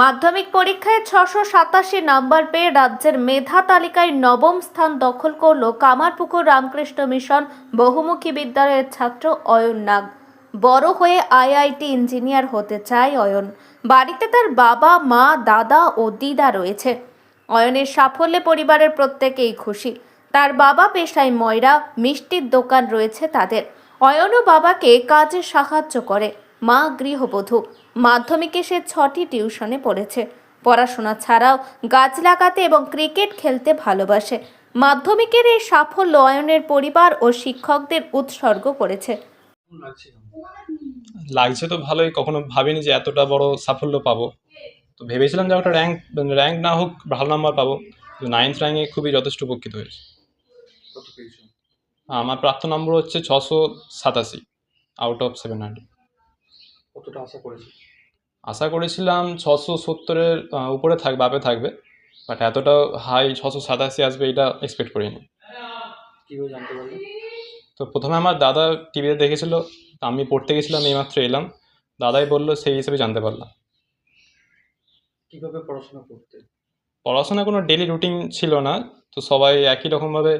মাধ্যমিক পরীক্ষায় ছশো সাতাশি নাম্বার পেয়ে রাজ্যের মেধা তালিকায় নবম স্থান দখল করল কামারপুকুর রামকৃষ্ণ মিশন বহুমুখী বিদ্যালয়ের ছাত্র অয়ন নাগ। বড় হয়ে আইআইটি ইঞ্জিনিয়ার হতে চায় অয়ন। বাড়িতে তার বাবা, মা, দাদা ও দিদা রয়েছে। অয়নের সাফল্যে পরিবারের প্রত্যেকেই খুশি। তার বাবা পেশায় ময়রা, মিষ্টির দোকান রয়েছে তাদের। অয়নও বাবাকে কাজে সাহায্য করে। মা গৃহবধূ। মাধ্যমিকে সে ছটি টিউশনে পড়েছে। পড়াশোনা ছাড়াও গাছ লাগাতে এবং ক্রিকেট খেলতে ভালোবাসে। মাধ্যমিকের এই সাফল্য অয়নের পরিবার ও শিক্ষকদের উৎসর্গ করেছে। লাগছে তো ভালোই কখনো ভাবিনি যে এতটা বড় সাফল্য পাবো। তো ভেবেছিলাম যে একটা র্যাঙ্ক র্যাঙ্ক না হোক ভালো নাম্বার পাবো। নাইন্থ র্যাঙ্কে খুবই যথেষ্ট উপকৃত হয়েছে। আমার প্রাপ্ত নম্বর হচ্ছে ছশো সাতাশি আউট অফ সেভেন হান্ড্রেড কতটা আশা করেছি আশা করেছিলাম ছশো সত্তরের উপরে থাকবে বাপে থাকবে। বাট এতটা হাই ছশো সাতাশি আসবে এটা এক্সপেক্ট করিনি। কীভাবে জানতে পারলে? তো প্রথমে আমার দাদা টিভিতে দেখেছিল তা আমি পড়তে গেছিলাম এইমাত্র এলাম। দাদাই বলল সেই হিসেবে জানতে পারলাম। কীভাবে পড়াশোনা করতে? পড়াশোনা কোনো ডেলি রুটিন ছিল না। তো সবাই একই রকমভাবে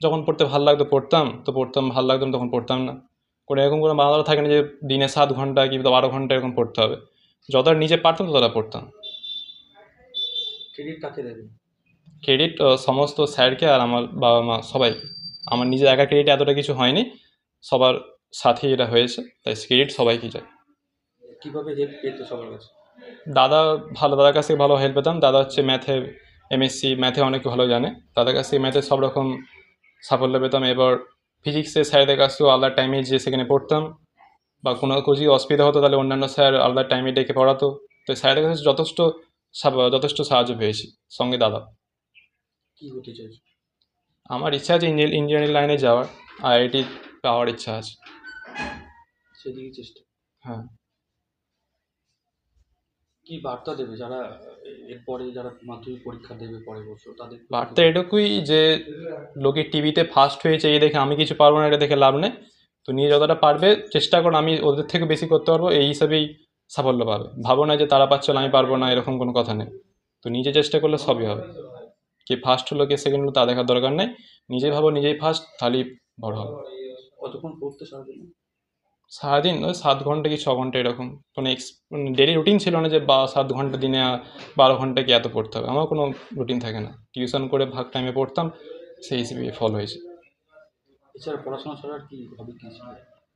যখন পড়তে ভালো লাগতো পড়তাম তো পড়তাম ভালো লাগতো তখন পড়তাম না। কোনো এরকম কোনো বাধা থাকে না যে দিনে সাত ঘণ্টা কি বারো ঘণ্টা এরকম পড়তে হবে। যতটা নিজে পারতাম ততটা পড়তাম। ক্রেডিট কাকে দেবে? ক্রেডিট সমস্ত স্যারকে আর আমার বাবা মা সবাই। আমার নিজের একা ক্রেডিট এতটা কিছু হয়নি। সবার সাথে এটা হয়েছে। তাই ক্রেডিট সবাইকে যায় কীভাবে হেল্প পেতে সবার কাছে? দাদা ভালো দাদার কাছে ভালো হেল্প পেতাম। দাদা হচ্ছে ম্যাথে এমএসসি ম্যাথে অনেক ভালো জানে। দাদার কাছে ম্যাথে সব রকম সাফল্য পেতাম। এবার ফিজিক্সের স্যারদের কাছ থেকেও আলাদা টাইমে যে সেখানে পড়তাম বা কোনো কিছু অসুবিধা হতো তাহলে অন্যান্য স্যার আলাদা টাইমে ডেকে পড়াতো। তো স্যারদের কাছে যথেষ্ট যথেষ্ট সাহায্য পেয়েছি সঙ্গে দাদা। কী হতে চাইছো? আমার ইচ্ছা আছে ইঞ্জিনিয়ারিং ইঞ্জিনিয়ারিং লাইনে যাওয়ার আইআইটি পাওয়ার ইচ্ছা আছে। সেদিকে চেষ্টা। হ্যাঁ। কি বার্তা দেবে যারা এরপরে যারা মাধ্যমিক পরীক্ষা দেবে পরের বছর তাদের বার্তা এটুকুই যে লোকে টিভিতে ফার্স্ট হয়েছে এই দেখে আমি কিছু পারব না এটা দেখে লাভ নেই। তো নিয়ে যতটা পারবে চেষ্টা করো আমি ওদের থেকে বেশি করতে পারব এই হিসাবেই সাফল্য পাবে। ভাবো না যে তারা পাচ্ছে আমি পারব না এরকম কোনো কথা নেই। তো নিজে চেষ্টা করলে সবই হবে। কে ফার্স্ট হলো কে সেকেন্ড হলো তা দেখার দরকার নেই। নিজে ভাবো নিজেই ফার্স্ট তাহলেই বড় হবে। কতক্ষণ পড়তে সারাদিন সারাদিন ওই সাত ঘণ্টা কি ছ ঘণ্টা এরকম। কোনো এক্স ডেলি রুটিন ছিল না যে বা সাত ঘণ্টা দিনে বারো ঘণ্টা কি এত পড়তে হবে? আমার কোনো রুটিন থাকে না। টিউশন করে ভাগ টাইমে পড়তাম সেই হিসেবে ফল হয়েছে। এছাড়া পড়াশোনা ছাড়া আর কি হবে কি ছিল?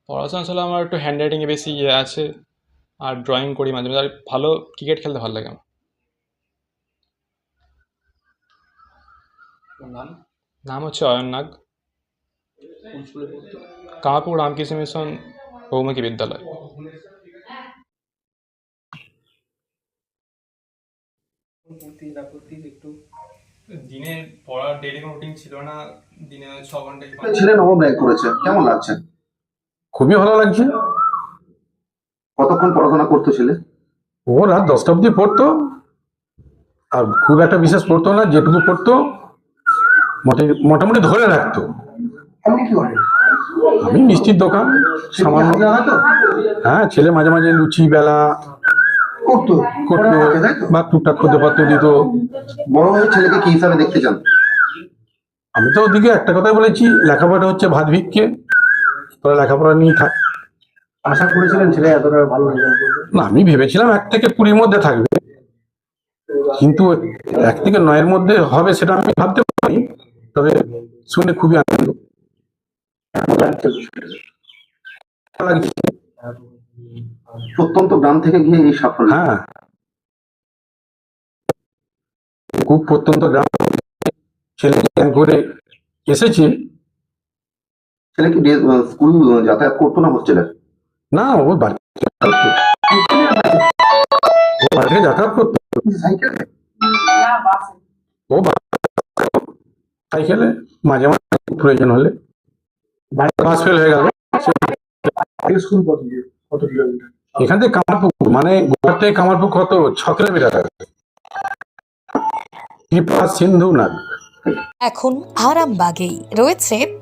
পড়াশোনা আসলে আমার একটু হ্যান্ড রাইটিংয়ে বেশি ইয়ে আছে আর ড্রয়িং করি মাঝে মাঝে। আর ভালো ক্রিকেট খেলতে ভালো লাগে আমার। নাম? নাম হচ্ছে অয়ন নাগ। কামারপুর রামকৃষ্ণ মিশন বহুমুখী বিদ্যালয়। দিনে পড়ার ডেলি রুটিন ছিল না দিনে ছ ঘণ্টা ছেলে নবম র্যাঙ্ক করেছে কেমন লাগছে? খুবই ভালো লাগছে। কতক্ষণ পড়াশোনা করতো ছেলে? ও রাত দশটা অবধি পড়তো আর খুব একটা বিশেষ পড়তো না যেটুকু পড়তো মোটামুটি ধরে রাখতো। আমি মিষ্টির দোকান। সামান্য হ্যাঁ ছেলে মাঝে মাঝে লুচি বেলা করতো। করতো? বা টুকটাক খুদে পাত্র দিত। বড় হয়ে ছেলেকে কি হিসাবে দেখতে চান? আমি তো ওদিকে একটা কথাই বলেছি লেখাপড়া হচ্ছে ভাত ভিক্ষে। তোরা লেখাপড়া নিয়ে থাক। আশা করেছিলেন ছেলে এতটা ভালো না আমি ভেবেছিলাম এক থেকে কুড়ির মধ্যে থাকবে। কিন্তু এক থেকে নয়ের মধ্যে হবে সেটা আমি ভাবতে পারি তবে শুনে খুবই আনন্দ। প্রত্যন্ত গ্রাম থেকে গিয়ে এই সাফল্য। হ্যাঁ। খুব প্রত্যন্ত গ্রাম। ছেলে করে এসেছে। ছেলে কি স্কুল যাতায়াত করতো না হোস্টেলে? না ও বাড়ি যাতায়াত করতো। ও বাড়ি যাতায়াত করতো ও সাইকেলে মাঝে মাঝে প্রয়োজন হলে। বাস ফেল হয়ে গেল। স্কুল কত কত কিলোমিটার? এখান থেকে কামারপুকুর মানে গোয়ার থেকে কামারপুকুর কত? ছ কিলোমিটার ত্রিপুরা সিন্ধু নাগ। এখন আরামবাগেই রয়েছে